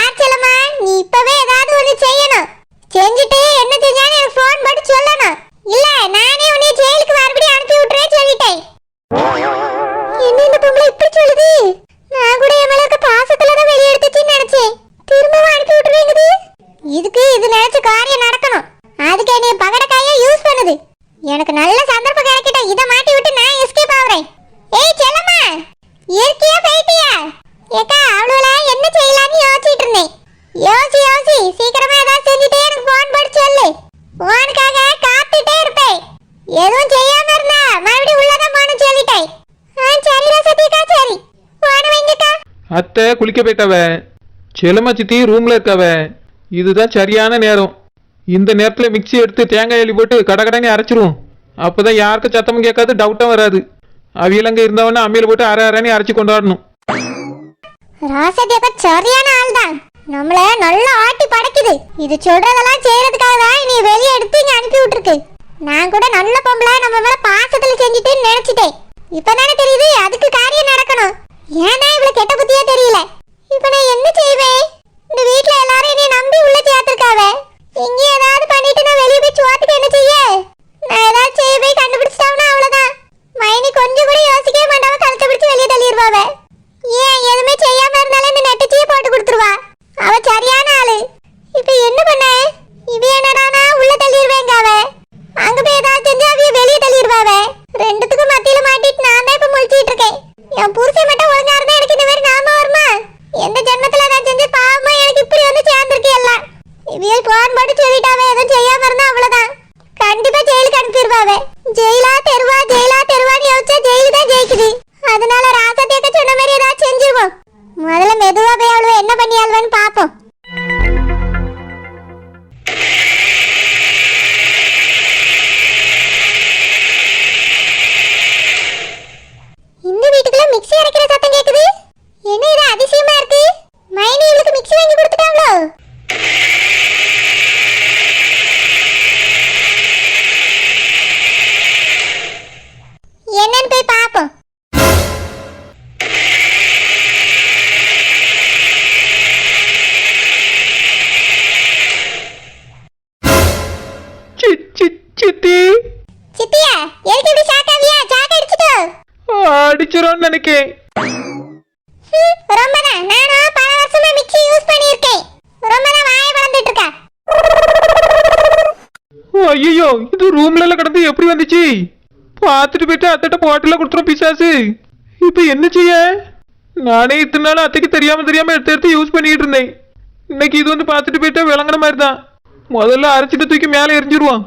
இங்க நீ இப்பவே ஏதாவது ஒண்ணு செய்யணும். செஞ்சுட்டு என்ன செஞ்சாலும் எனக்கு ஃபோன் பண்ணி சொல்லணும். இல்ல நானே உன்னை ஜெயிலுக்கு மறுபடியும் அனுப்பி விட்டுறேன் சொல்லிட்டேன். என்ன இந்த பொம்பளை இப்படி சொல்லுது? நான் கூட என் மேல பாசத்துல தான் வெளியே எடுத்துச்சுன்னு நினைச்சேன். திரும்பவும் அனுப்பி விட்டுருவீங்குது இதுக்கு இது நினைச்ச காரியம் நடக்கணும். அதுக்கு என்னைய பகடக்காய யூஸ் பண்ணுது. எனக்கு நல்ல சந்தர்ப்பம் கிடைக்கிட்ட இதை மாட்டி விட்டு நான் எஸ்கேப் ஆகுறேன். ஏய் செல்லம்மா இயற்கையா போயிட்டியா? ஏக்கா அவளோல என்ன செய்யலாம்னு யோசிச்சிட்டு இருந்தேன் யோசி யோசி சீக்கிரமா ஏதாவது செஞ்சுட்டே எனக்கு ஃபோன் போட்டு சொல்லு. ஃபோனுக்காக காத்துட்டே இருப்பேன். எதுவும் செய்யாம இருந்தா மறுபடியும் உள்ளதான் போன சொல்லிட்டேன். ஆ சரி ரசதிக்கா சரி. போன வைங்கக்கா. அத்தை குளிக்க போயிட்டவ. செல்லம்மா சித்தி ரூம்ல இருக்கவ. இதுதான் சரியான நேரம். இந்த நேரத்தில் மிக்சி எடுத்து தேங்காய் எலி போட்டு கடகடங்க அரைச்சிருவோம். அப்போதான் யாருக்கும் சத்தமும் கேட்காது டவுட்டும் வராது. அவியலங்க இருந்தவொன்னே அம்மியில் போட்டு அரை அரைன்னு அரைச்சி கொண்டாடணும். ராசதியக்கா சரியான ஆள் தான் நம்மள நல்லா ஆட்டி படைக்குது. இது சொல்றதெல்லாம் செய்யறதுக்காக தான் நீ வெளியே எடுத்து இங்க அனுப்பி விட்டுருக்கு. நான் கூட நல்ல பொம்பளை நம்ம மேல பாசத்துல செஞ்சுட்டேன்னு நினைச்சிட்டேன். இப்பதானே தெரியுது அதுக்கு காரியம் நடக்கணும். ஏன்னா இவ்வளவு கெட்ட புத்தியா தெரியல? இப்ப நான் என்ன செய்வேன் இந்த வீட்ல எல்லாரும் என்னை நம்பி உள்ள சேர்த்திருக்காவ? இங்க ஏதாவது பண்ணிட்டு நான் வெளியே போய் சுவாத்துக்கு என்ன செய்ய? நான் ஏதாவது செய்ய போய் கண்டுபிடிச்சிட்டாங்கன்னா அவ்வளவுதான். மைனி கொஞ்சம் கூட யோசிக்கவே மாட்டாவ கழுத்தை பிடிச்சி வெளியே தள்ளிடுவாவே. ஐயோ இது ரூம்ல எல்லாம் கிடந்து எப்படி வந்துச்சு? பார்த்துட்டு போயிட்டு அத்தட்ட போட்டில கொடுத்துரும் பிசாசு. இப்போ என்ன செய்ய? நானே இத்தனை நாள் அத்தைக்கு தெரியாம தெரியாம எடுத்து எடுத்து யூஸ் பண்ணிட்டு இருந்தேன். இன்னைக்கு இது வந்து பார்த்துட்டு போயிட்டா விளங்குன மாதிரி தான் முதல்ல அரைச்சிட்டு தூக்கி மேலே எரிஞ்சிருவான்.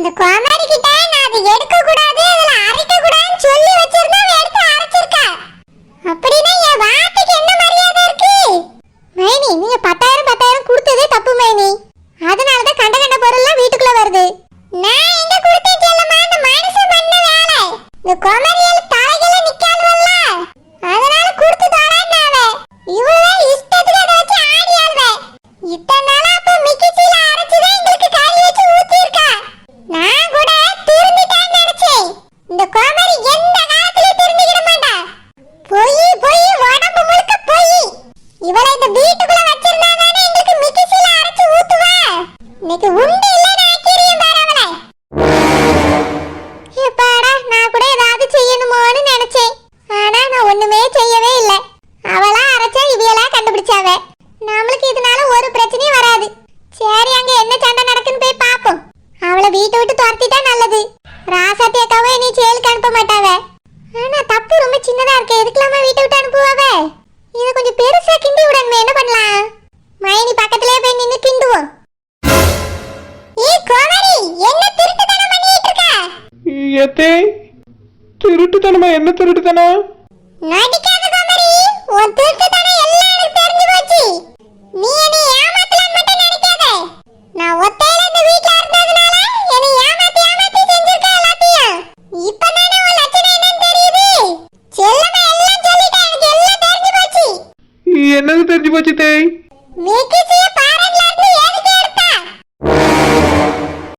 அந்த குமரி கிட்ட நான் அதை எடுக்க இன்னைக்கு உண்டு என்ன